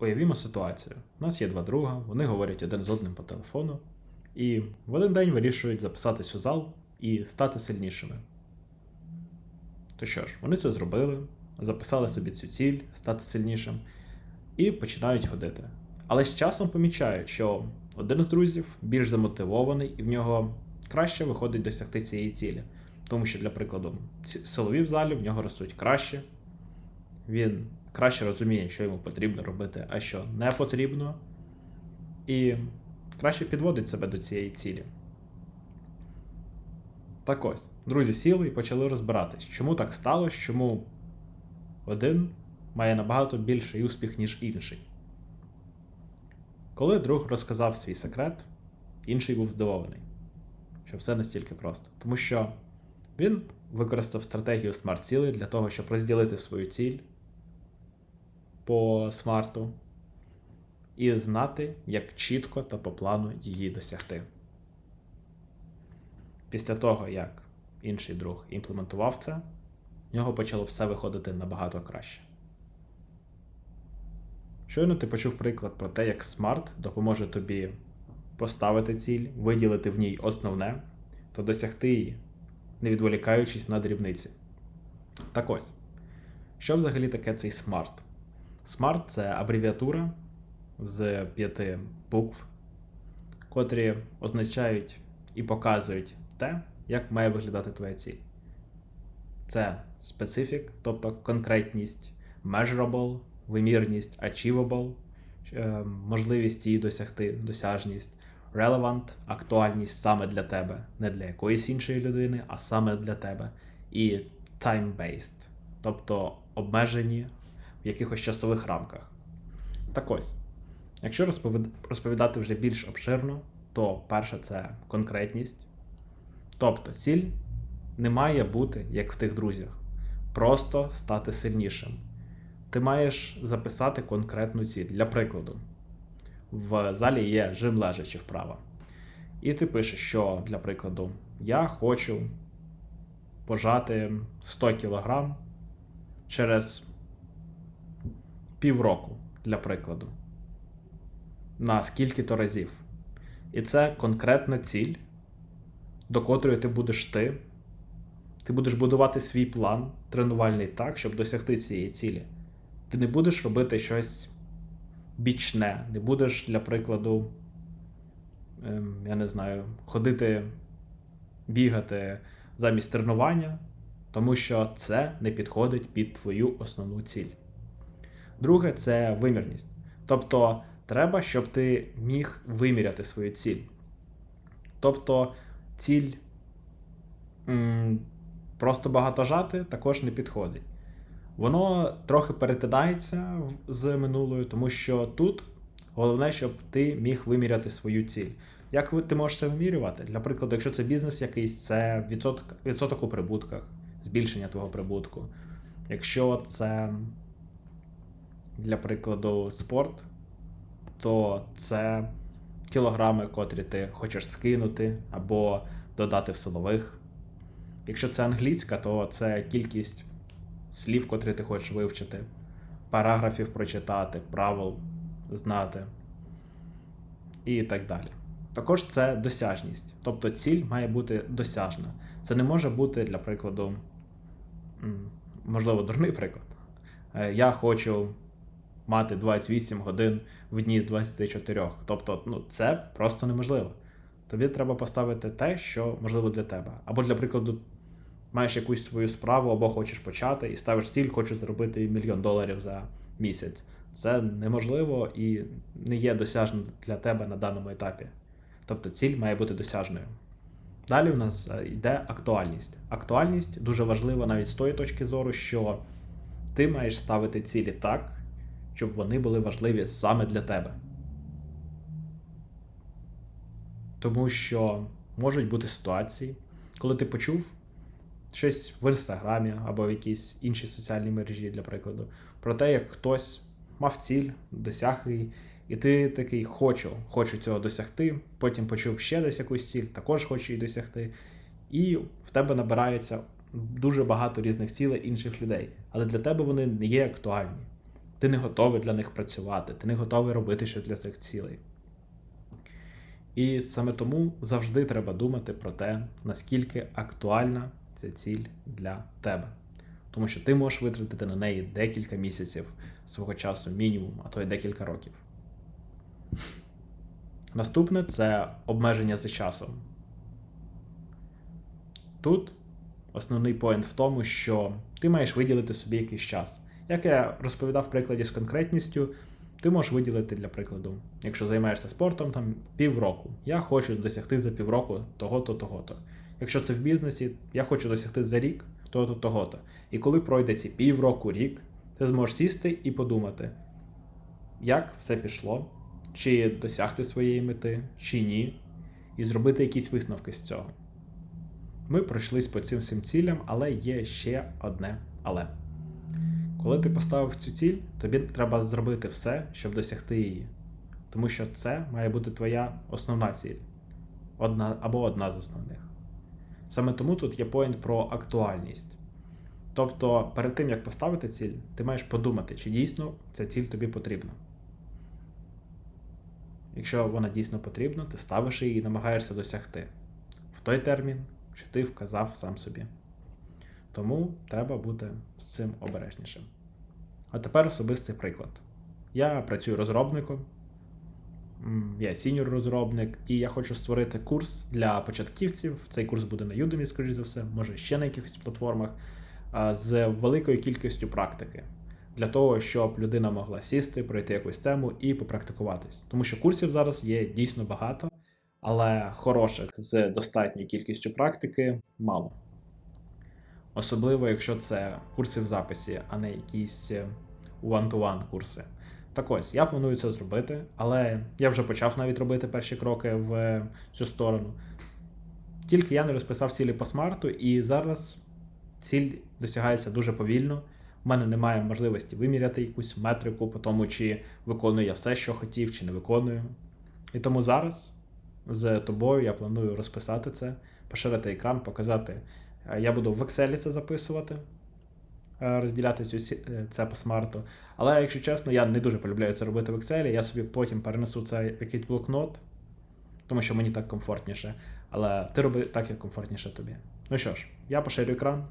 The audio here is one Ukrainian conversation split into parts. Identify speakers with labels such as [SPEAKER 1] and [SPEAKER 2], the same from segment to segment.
[SPEAKER 1] уявімо ситуацію. У нас є два друга, вони говорять один з одним по телефону, і в один день вирішують записатись у зал і стати сильнішими. То що ж, вони це зробили, записали собі цю ціль, стати сильнішим, і починають ходити. Але з часом помічають, що один з друзів більш замотивований, і в нього краще виходить досягти цієї цілі. Тому що, для прикладу, силові в залі в нього ростуть краще, він краще розуміє, що йому потрібно робити, а що не потрібно, і краще підводить себе до цієї цілі. Так ось, друзі сіли і почали розбиратись, чому так сталося, чому один має набагато більший успіх, ніж інший. Коли друг розказав свій секрет, інший був здивований, що все настільки просто. Тому що він використав стратегію смарт цілей для того, щоб розділити свою ціль по смарту і знати, як чітко та по плану її досягти. Після того, як інший друг імплементував це, в нього почало все виходити набагато краще. Щойно ти почув приклад про те, як смарт допоможе тобі поставити ціль, виділити в ній основне та досягти її, не відволікаючись на дрібниці. Так ось, що взагалі таке цей смарт? Смарт це абревіатура з п'яти букв, котрі означають і показують те, як має виглядати твоя ціль. Це specific, тобто конкретність, measurable, вимірність, achievable, е, можливість її досягти, досяжність, relevant, актуальність саме для тебе, не для якоїсь іншої людини, а саме для тебе. І time-based, тобто обмежені в якихось часових рамках. Так ось, якщо розповідати вже більш обширно, то перше це конкретність. Тобто, ціль не має бути, як в тих друзях, просто стати сильнішим. Ти маєш записати конкретну ціль. Для прикладу, в залі є жим лежачи вправо. І ти пишеш, що, для прикладу, я хочу пожати 100 кг через півроку, для прикладу. На скільки-то разів. І це конкретна ціль, до котрої ти будеш ти. Ти будеш будувати свій план тренувальний так, щоб досягти цієї цілі. Ти не будеш робити щось бічне, не будеш, для прикладу, ем, я не знаю, ходити, бігати замість тренування, тому що це не підходить під твою основну ціль. Друге це вимірність. Тобто, треба, щоб ти міг виміряти свою ціль. Тобто, ціль м, просто багато жати також не підходить. Воно трохи перетинається з минулою, тому що тут головне, щоб ти міг виміряти свою ціль. Як ти можеш це вимірювати? Для прикладу, якщо це бізнес якийсь, це відсоток, відсоток у прибутках, збільшення твого прибутку. Якщо це, для прикладу, спорт, то це кілограми, котрі ти хочеш скинути або додати в силових. Якщо це англійська, то це кількість слів, котрі ти хочеш вивчити, параграфів прочитати, правил знати і так далі. Також це досяжність. Тобто ціль має бути досяжна. Це не може бути, для прикладу, можливо, дурний приклад. Е, Я хочу мати 28 годин в дні з 24. Тобто, ну, це просто неможливо. Тобі треба поставити те, що можливо для тебе. Або, для прикладу, маєш якусь свою справу, або хочеш почати, і ставиш ціль, хочу зробити мільйон доларів за місяць. Це неможливо і не є досяжним для тебе на даному етапі. Тобто ціль має бути досяжною. Далі у нас е, йде актуальність. Актуальність дуже важлива навіть з тої точки зору, що ти маєш ставити цілі так, щоб вони були важливі саме для тебе. Тому що можуть бути ситуації, коли ти почув щось в інстаграмі або в якійсь іншій соціальній мережі, для прикладу, про те, як хтось мав ціль, досяг її, і ти такий хочу, хочу цього досягти. Потім почув ще десь якусь ціль, також хочу її досягти. І в тебе набирається дуже багато різних цілей інших людей. Але для тебе вони не є актуальні. Ти не готовий для них працювати, ти не готовий робити щось для цих цілей. І саме тому завжди треба думати про те, наскільки актуальна ця ціль для тебе. Тому що ти можеш витратити на неї декілька місяців свого часу, мінімум, а то й декілька років. Наступне це обмеження за часом. Тут основний поінт в тому, що ти маєш виділити собі якийсь час. Як я розповідав в прикладі з конкретністю, ти можеш виділити, для прикладу, якщо займаєшся спортом, там півроку. Я хочу досягти за півроку того-то, того-то. Якщо це в бізнесі, я хочу досягти за рік того-то, того-то. І коли пройде ці півроку, рік, ти зможеш сісти і подумати, як все пішло, чи досягти своєї мети, чи ні, і зробити якісь висновки з цього. Ми пройшлись по цим всім цілям, але є ще одне але. Коли ти поставив цю ціль, тобі треба зробити все, щоб досягти її. Тому що це має бути твоя основна ціль. Одна або одна з основних. Саме тому тут є поінт про актуальність. Тобто, перед тим, як поставити ціль, ти маєш подумати, чи дійсно ця ціль тобі потрібна. Якщо вона дійсно потрібна, ти ставиш її і намагаєшся досягти в той термін, що ти вказав сам собі. Тому треба бути з цим обережнішим. А тепер особистий приклад. Я працюю розробником, я сіньор-розробник, і я хочу створити курс для початківців. Цей курс буде на Udemy, скоріш за все, може ще на якихось платформах, з великою кількістю практики. Для того, щоб людина могла сісти, пройти якусь тему і попрактикуватись. Тому що курсів зараз є дійсно багато, але хороших з достатньою кількістю практики мало. Особливо, якщо це курси в записі, а не якісь е, one-to-one курси. Так ось, я планую це зробити, але я вже почав навіть робити перші кроки в е, цю сторону. Тільки я не розписав цілі по смарту, і зараз ціль досягається дуже повільно. У мене немає можливості виміряти якусь метрику по тому, чи виконую я все, що хотів, чи не виконую. І тому зараз з тобою я планую розписати це, поширити екран, показати. Е, Я буду в Excel це записувати, е, розділяти е, це по смарту. Але, якщо чесно, я не дуже полюбляю це робити в Excel. Я собі потім перенесу це в якийсь блокнот, тому що мені так комфортніше. Але ти роби так, як комфортніше тобі. Ну що ж, я поширю екран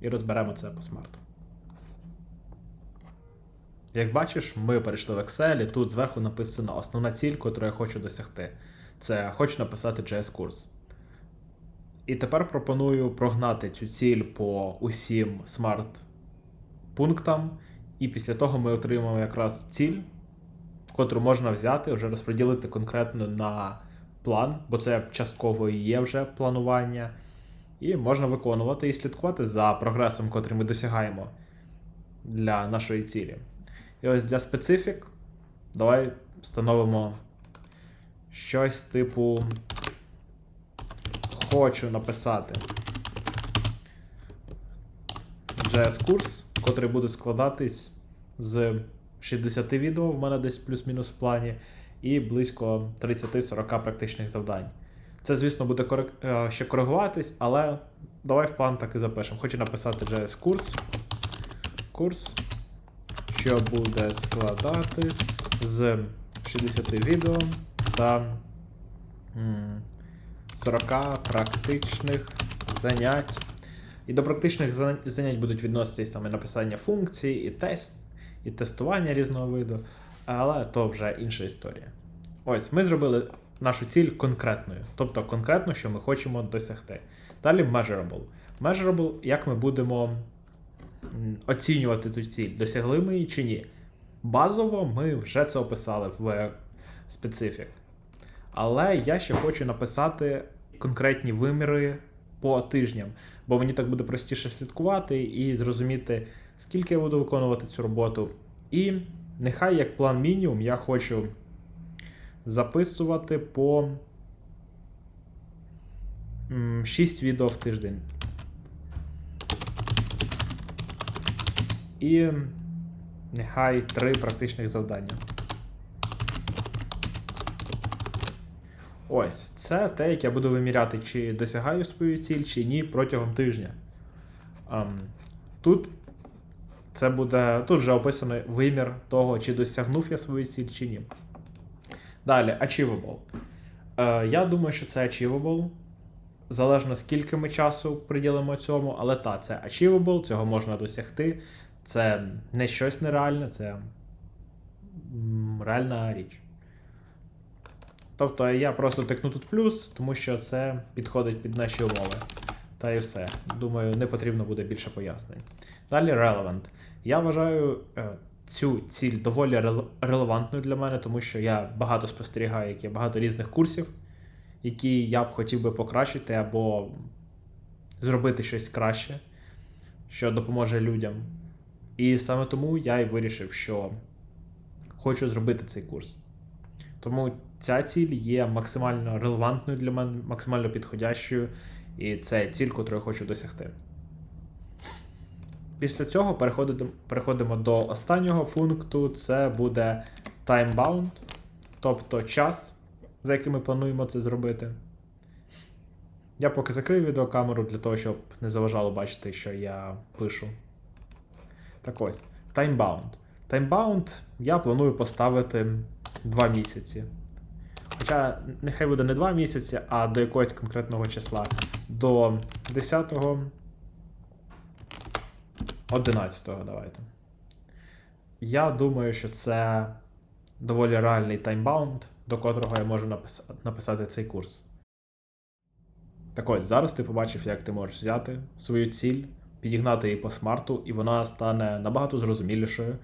[SPEAKER 1] і розберемо це по смарту. Як бачиш, ми перейшли в Excel, і тут зверху написано основна ціль, яку я хочу досягти. Це хочу написати JS-курс. І тепер пропоную прогнати цю ціль по усім смарт-пунктам, і після того ми отримаємо якраз ціль, котру можна взяти, вже розподілити конкретно на план, бо це частково і є вже планування. І можна виконувати і слідкувати за прогресом, котрий ми досягаємо для нашої цілі. І ось для специфік давай встановимо щось типу. Хочу написати JS-курс, котрий буде складатись з 60 відео, в мене десь плюс-мінус в плані, і близько 30-40 практичних завдань. Це, звісно, буде корек... е, ще коригуватись, але давай в план так і запишемо. Хочу написати JS-курс. Курс, що буде складатись з 60 відео та. М, 40 практичних занять. І до практичних занять будуть відноситись там і написання функцій, і тест, і тестування різного виду, але то вже інша історія. Ось, ми зробили нашу ціль конкретною, тобто конкретно, що ми хочемо досягти. Далі measurable. Measurable, як ми будемо оцінювати цю ціль, досягли ми її чи ні. Базово ми вже це описали в специфік. Але я ще хочу написати конкретні виміри по тижням, бо мені так буде простіше слідкувати і зрозуміти, скільки я буду виконувати цю роботу. І нехай як план мінімум я хочу записувати по 6 відео в тиждень. І нехай 3 практичних завдання. Ось, це те, як я буду виміряти, чи досягаю свою ціль, чи ні протягом тижня. Ем, тут Це буде тут вже описаний вимір того, чи досягнув я свою ціль, чи ні. Далі, achievable. Е, я думаю, що це achievable. Залежно скільки ми часу приділимо цьому, але та, це achievable, цього можна досягти. Це не щось нереальне, це реальна річ. Тобто я просто тикну тут плюс, тому що це підходить під наші умови. Та і все. Думаю, не потрібно буде більше пояснень. Далі relevant. Я вважаю е, цю ціль доволі релевантною для мене, тому що я багато спостерігаю, як є багато різних курсів, які я б хотів би покращити або зробити щось краще, що допоможе людям. І саме тому я і вирішив, що хочу зробити цей курс. Тому ця ціль є максимально релевантною для мене, максимально підходящою, і це ціль, яку я хочу досягти. Після цього переходимо, переходимо до останнього пункту. Це буде time-bound, тобто час, за яким ми плануємо це зробити. Я поки закрию відеокамеру для того, щоб не заважало бачити, що я пишу. Так ось, time-bound. Time-bound я планую поставити 2 місяці. Хоча нехай буде не 2 місяці, а до якогось конкретного числа. До 10-го. 11-го давайте. Я думаю, що це доволі реальний таймбаунд, до котрого я можу напис- написати цей курс. Так ось, зараз ти побачив, як ти можеш взяти свою ціль, підігнати її по смарту, і вона стане набагато зрозумілішою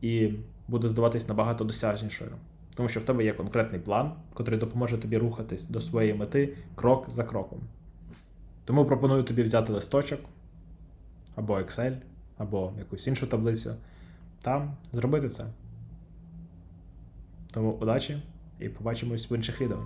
[SPEAKER 1] і буде здаватись набагато досяжнішою. Тому що в тебе є конкретний план, який допоможе тобі рухатись до своєї мети крок за кроком. Тому пропоную тобі взяти листочок або Excel, або якусь іншу таблицю, там зробити це. Тому удачі і побачимось в інших відео.